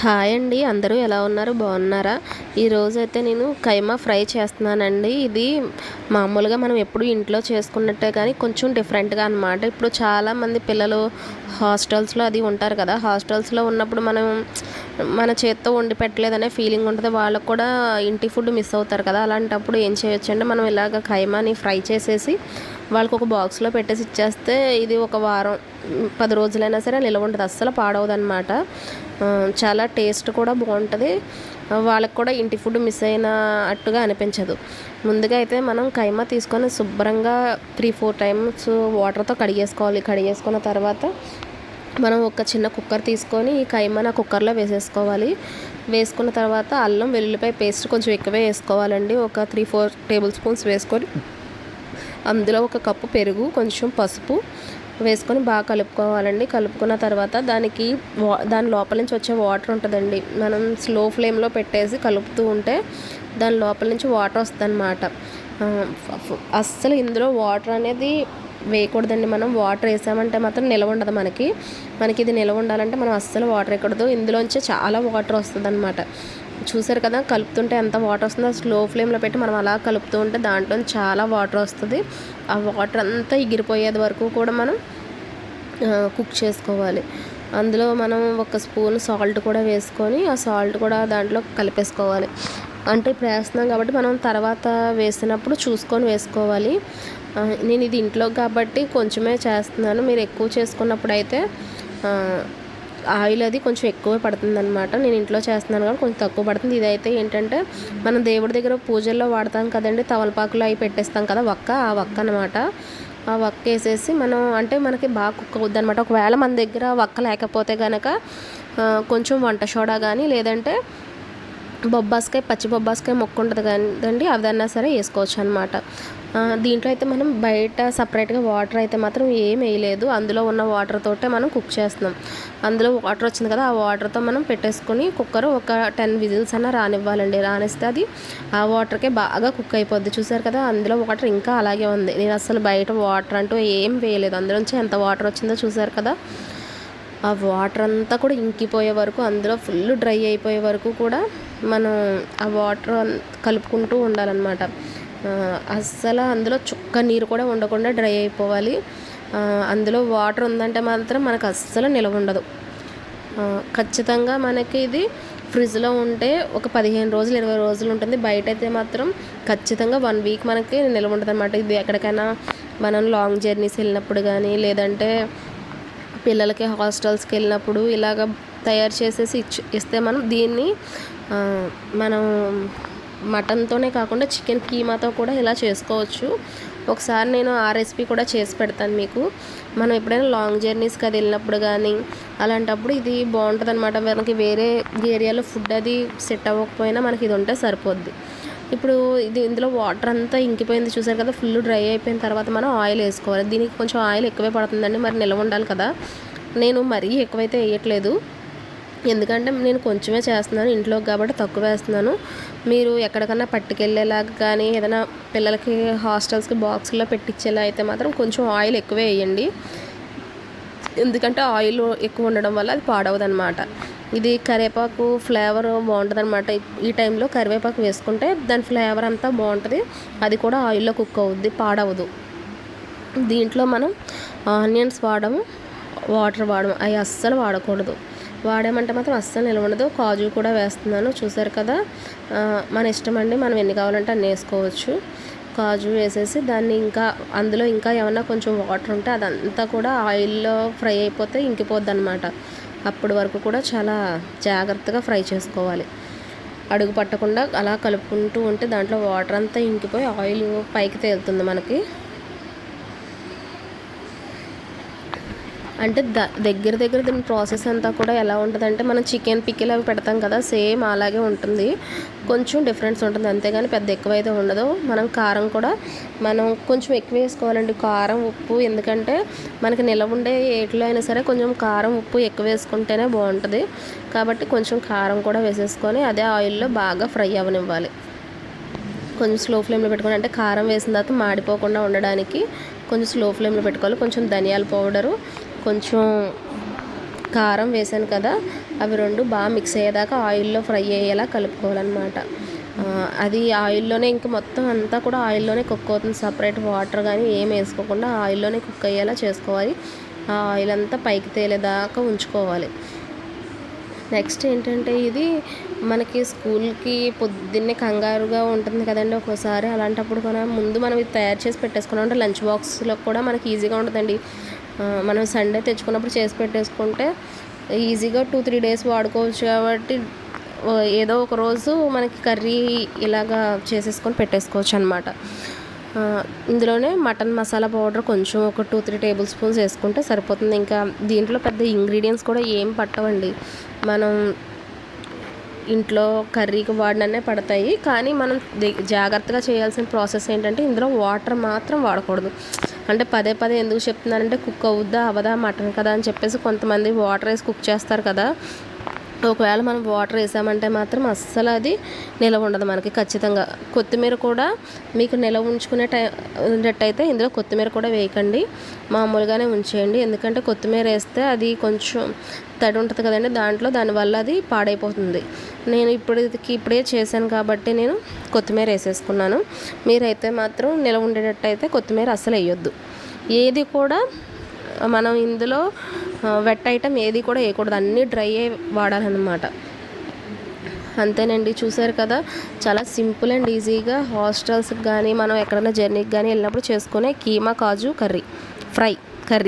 Hi అండి అందరూ ఎలా ఉన్నారు? బాగున్నారా? ఈరోజు అయితే నేను కైమా ఫ్రై చేస్తున్నానండి. ఇది మామూలుగా మనం ఎప్పుడు ఇంట్లో చేసుకున్నట్టే కానీ కొంచెం డిఫరెంట్గా అనమాట ఇప్పుడు చాలామంది పిల్లలు హాస్టల్స్లో అది ఉంటారు కదా. హాస్టల్స్లో ఉన్నప్పుడు మనం మన చేత్తో వండి పెట్టలేదనే ఫీలింగ్ ఉంటుంది. వాళ్ళకు కూడా ఇంటి ఫుడ్ మిస్ అవుతారు కదా. అలాంటప్పుడు ఏం చేయొచ్చు అంటే మనం ఇలాగ ఖైమాని ఫ్రై చేసేసి వాళ్ళకి ఒక బాక్స్లో పెట్టేసి ఇచ్చేస్తే ఇది ఒక వారం పది రోజులైనా సరే నిల్వ ఉంటుంది అస్సలు పాడవదనమాట చాలా టేస్ట్ కూడా బాగుంటుంది. వాళ్ళకి కూడా ఇంటి ఫుడ్ మిస్ అయినట్టుగా అనిపించదు. ముందుగా అయితే మనం కైమా తీసుకొని శుభ్రంగా త్రీ ఫోర్ టైమ్స్ వాటర్తో కడిగేసుకోవాలి. కడిగేసుకున్న తర్వాత మనం ఒక చిన్న కుక్కర్ తీసుకొని ఈ కైమాన కుక్కర్లో వేసేసుకోవాలి. వేసుకున్న తర్వాత అల్లం వెల్లుల్లిపాయ పేస్ట్ కొంచెం ఎక్కువే వేసుకోవాలండి. ఒక త్రీ ఫోర్ టేబుల్ స్పూన్స్ వేసుకొని అందులో ఒక కప్పు పెరుగు కొంచెం పసుపు వేసుకొని బాగా కలుపుకోవాలండి. కలుపుకున్న తర్వాత దానికి దాని లోపల నుంచి వచ్చే వాటర్ ఉంటుందండి. మనం స్లో ఫ్లేమ్లో పెట్టేసి కలుపుతూ ఉంటే దాని లోపల నుంచి వాటర్ వస్తుందన్నమాట. అస్సలు ఇందులో వాటర్ అనేది వేయకూడదండి మనం. వాటర్ వేసామంటే మాత్రం నిలవ ఉండదు మనకి. మనకి ఇది నిలవ ఉండాలంటే మనం అస్సలు వాటర్ వేయకూడదు. ఇందులోంచి చాలా వాటర్ వస్తుంది అనమాట చూసారు కదా కలుపుతుంటే ఎంత వాటర్ వస్తుందో స్లో ఫ్లేమ్లో పెట్టి మనం అలా కలుపుతూ ఉంటే దాంట్లో చాలా వాటర్ వస్తుంది. ఆ వాటర్ అంతా ఎగిరిపోయేది వరకు కూడా మనం కుక్ చేసుకోవాలి. అందులో మనం ఒక స్పూన్ సాల్ట్ కూడా వేసుకొని ఆ సాల్ట్ కూడా దాంట్లో కలిపేసుకోవాలి. అంటే ఇప్పుడు వేస్తున్నాం కాబట్టి మనం తర్వాత వేసినప్పుడు చూసుకొని వేసుకోవాలి. నేను ఇది ఇంట్లో కాబట్టి కొంచెమే చేస్తున్నాను. మీరు ఎక్కువ చేసుకున్నప్పుడు అయితే ఆయిల్ అది కొంచెం ఎక్కువ పడుతుంది అనమాట నేను ఇంట్లో చేస్తున్నాను కాబట్టి కొంచెం తక్కువ పడుతుంది. ఇదైతే ఏంటంటే మనం దేవుడి దగ్గర పూజల్లో వాడతాం కదండి. తవలపాకులు అవి పెట్టేస్తాం కదా వక్క ఆ ఒక్క అనమాట ఆ వక్క వేసేసి మనం అంటే మనకి బాగా కుక్ అవుద్ది అనమాట ఒకవేళ మన దగ్గర వక్క లేకపోతే కనుక కొంచెం వంట సోడా కానీ లేదంటే బొబ్బాస్కాయ పచ్చి బొబ్బాస్కాయ మొక్క ఉంటుంది కదండి అదన్నా సరే వేసుకోవచ్చు అనమాట దీంట్లో అయితే మనం బయట సపరేట్గా వాటర్ అయితే మాత్రం ఏం వేయలేదు. అందులో ఉన్న వాటర్ తోటే మనం కుక్ చేస్తున్నాం. అందులో వాటర్ వచ్చింది కదా ఆ వాటర్తో మనం పెట్టేసుకొని కుక్కర్ ఒక టెన్ విజిల్స్ అన్న రానివ్వాలండి. రానిస్తే అది ఆ వాటర్కే బాగా కుక్ అయిపోద్ది. చూసారు కదా అందులో వాటర్ ఇంకా అలాగే ఉంది. నేను అసలు బయట వాటర్ అంటూ ఏం వేయలేదు. అందులోంచి ఎంత వాటర్ వచ్చిందో చూసారు కదా ఆ వాటర్ అంతా కూడా ఇంకిపోయే వరకు అందులో ఫుల్ డ్రై అయిపోయే వరకు కూడా మనం ఆ వాటర్ కలుపుకుంటూ ఉండాలన్నమాట. అస్సలు అందులో చుక్క నీరు కూడా ఉండకుండా డ్రై అయిపోవాలి. అందులో వాటర్ ఉందంటే మాత్రం మనకు అస్సలు నిలవ ఉండదు. ఖచ్చితంగా మనకి ఇది ఫ్రిడ్జ్లో ఉంటే ఒక పదిహేను రోజులు ఇరవై రోజులు ఉంటుంది. బయట అయితే మాత్రం ఖచ్చితంగా వన్ వీక్ మనకి నిలవ ఉంటుంది అనమాట ఇది ఎక్కడికైనా మనం లాంగ్ జర్నీస్ వెళ్ళినప్పుడు కానీ లేదంటే పిల్లలకి హాస్టల్స్కి వెళ్ళినప్పుడు ఇలాగ తయారు చేసేసి ఇచ్చి ఇస్తే మనం దీన్ని మనం మటన్తోనే కాకుండా చికెన్ కీమాతో కూడా ఇలా చేసుకోవచ్చు. ఒకసారి నేను ఆ రెసిపీ కూడా చేసి పెడతాను మీకు. మనం ఎప్పుడైనా లాంగ్ జర్నీస్కి అది వెళ్ళినప్పుడు కానీ అలాంటప్పుడు ఇది బాగుంటుంది అనమాట మనకి వేరే ఏరియాలో ఫుడ్ అది సెట్ అవ్వకపోయినా మనకి ఇది ఉంటే సరిపోద్ది. ఇప్పుడు ఇది ఇందులో వాటర్ అంతా ఇంకిపోయింది చూసారు కదా ఫుల్ డ్రై అయిపోయిన తర్వాత మనం ఆయిల్ వేసుకోవాలి. దీనికి కొంచెం ఆయిల్ ఎక్కువే పడుతుందండి మరి నిల్వ ఉండాలి కదా. నేను మరీ ఎక్కువైతే వేయట్లేదు. ఎందుకంటే నేను కొంచెమే చేస్తున్నాను ఇంట్లో కాబట్టి తక్కువ వేస్తున్నాను. మీరు ఎక్కడికన్నా పట్టుకెళ్ళేలాగా కానీ ఏదైనా పిల్లలకి హాస్టల్స్కి బాక్స్లో పెట్టించేలా అయితే మాత్రం కొంచెం ఆయిల్ ఎక్కువే వేయండి. ఎందుకంటే ఆయిల్ ఎక్కువ ఉండడం వల్ల అది పాడవదనమాట. ఇది కరివేపాకు ఫ్లేవర్ బాగుంటుంది అనమాట ఈ టైంలో కరివేపాకు వేసుకుంటే దాని ఫ్లేవర్ అంతా బాగుంటుంది. అది కూడా ఆయిల్లో కుక్ అవుద్ది పాడవదు. దీంట్లో మనం ఆనియన్స్ వాడము వాటర్ వాడము అవి అస్సలు వాడకూడదు. వాడామంటే మాత్రం అస్సలు నిలవ ఉండదు కాజు కూడా వేస్తున్నాను చూసారు కదా? మన ఇష్టం అండి. మనం ఎన్ని కావాలంటే అన్ని వేసుకోవచ్చు. కాజు వేసేసి దాన్ని ఇంకా అందులో ఇంకా ఏమన్నా కొంచెం వాటర్ ఉంటే అదంతా కూడా ఆయిల్లో ఫ్రై అయిపోతే ఇంకిపోద్ది అనమాట అప్పటి వరకు కూడా చాలా జాగ్రత్తగా ఫ్రై చేసుకోవాలి. అడుగు పట్టకుండా అలా కలుపుకుంటూ ఉంటే దాంట్లో వాటర్ అంతా ఇంకిపోయి ఆయిల్ పైకి తేలుతుంది మనకి. అంటే ద దగ్గర దగ్గర దీని ప్రాసెస్ అంతా కూడా ఎలా ఉంటుందంటే మనం చికెన్ పిక్కిల్ అవి పెడతాం కదా సేమ్ అలాగే ఉంటుంది. కొంచెం డిఫరెన్స్ ఉంటుంది. అంతేగాని పెద్ద ఎక్కువ అయితే ఉండదు. మనం కారం కూడా మనం కొంచెం ఎక్కువ వేసుకోవాలండి. కారం ఉప్పు ఎందుకంటే మనకి నిలవ ఉండే ఏట్లో అయినా సరే కొంచెం కారం ఉప్పు ఎక్కువ వేసుకుంటేనే బాగుంటుంది. కాబట్టి కొంచెం కారం కూడా వేసేసుకొని అదే ఆయిల్లో బాగా ఫ్రై అవ్వనివ్వాలి. కొంచెం స్లో ఫ్లేమ్లో పెట్టుకోవాలి అంటే కారం వేసిన తర్వాత మాడిపోకుండా ఉండడానికి కొంచెం స్లో ఫ్లేమ్లో పెట్టుకోవాలి. కొంచెం ధనియాల పౌడరు కొంచెం కారం వేసాను కదా అవి రెండు బాగా మిక్స్ అయ్యేదాకా ఆయిల్లో ఫ్రై అయ్యేలా కలుపుకోవాలన్నమాట. అది ఆయిల్లోనే ఇంక మొత్తం అంతా కూడా ఆయిల్లోనే కుక్ అవుతుంది. సపరేట్ వాటర్ కానీ ఏం వేసుకోకుండా ఆయిల్లోనే కుక్ అయ్యేలా చేసుకోవాలి. ఆ ఆయిల్ అంతా పైకి తేలేదాకా ఉంచుకోవాలి. నెక్స్ట్ ఏంటంటే ఇది మనకి స్కూల్కి పొద్దున్నే కంగారుగా ఉంటుంది కదండి ఒక్కోసారి. అలాంటప్పుడు కూడా ముందు మనం ఇది తయారు చేసి పెట్టేసుకున్నాం అంటే లంచ్ బాక్స్లో కూడా మనకి ఈజీగా ఉంటుందండి. మనం సండే తెచ్చుకున్నప్పుడు చేసి పెట్టేసుకుంటే ఈజీగా టూ త్రీ డేస్ వాడుకోవచ్చు కాబట్టి ఏదో ఒక రోజు మనకి కర్రీ ఇలాగా చేసేసుకొని పెట్టేసుకోవచ్చు అనమాట ఇందులోనే మటన్ మసాలా పౌడర్ కొంచెం ఒక టూ త్రీ టేబుల్ స్పూన్స్ వేసుకుంటే సరిపోతుంది. ఇంకా దీంట్లో పెద్ద ఇంగ్రీడియంట్స్ కూడా ఏం పట్టవండి. మనం ఇంట్లో కర్రీకి వాడిననే పడతాయి. కానీ మనం జాగ్రత్తగా చేయాల్సిన ప్రాసెస్ ఏంటంటే ఇందులో వాటర్ మాత్రం వాడకూడదు. అంటే పదే పదే ఎందుకు చెప్తున్నానంటే కుక్ అవుద్దా అవదా మటన్ కదా అని చెప్పేసి కొంతమంది వాటర్ వేసి కుక్ చేస్తారు కదా. ఒకవేళ మనం వాటర్ వేసామంటే మాత్రం అస్సలు అది నిలవ ఉండదు మనకి ఖచ్చితంగా. కొత్తిమీర కూడా మీకు నిలవ ఉంచుకునే టై ఉండేటైతే ఇందులో కొత్తిమీర కూడా వేయకండి. మామూలుగానే ఉంచేయండి. ఎందుకంటే కొత్తిమీర వేస్తే అది కొంచెం తడి ఉంటుంది కదండి. దాంట్లో దానివల్ల అది పాడైపోతుంది. నేను ఇప్పటికి ఇప్పుడే చేశాను కాబట్టి నేను కొత్తిమీర వేసేసుకున్నాను. మీరైతే మాత్రం నిలవ ఉండేటట్టయితే కొత్తిమీర అస్సలు వేయొద్దు. ఏది కూడా మనం ఇందులో వెట్ ఐటమ్ ఏది కూడా వేయకూడదు. అన్నీ డ్రై వాడాలన్నమాట. అంతేనండి. చూసారు కదా చాలా సింపుల్ అండ్ ఈజీగా హాస్టల్స్కి కానీ మనం ఎక్కడైనా జర్నీకి కానీ వెళ్ళినప్పుడు చేసుకునే keema kaju curry. Fry curry.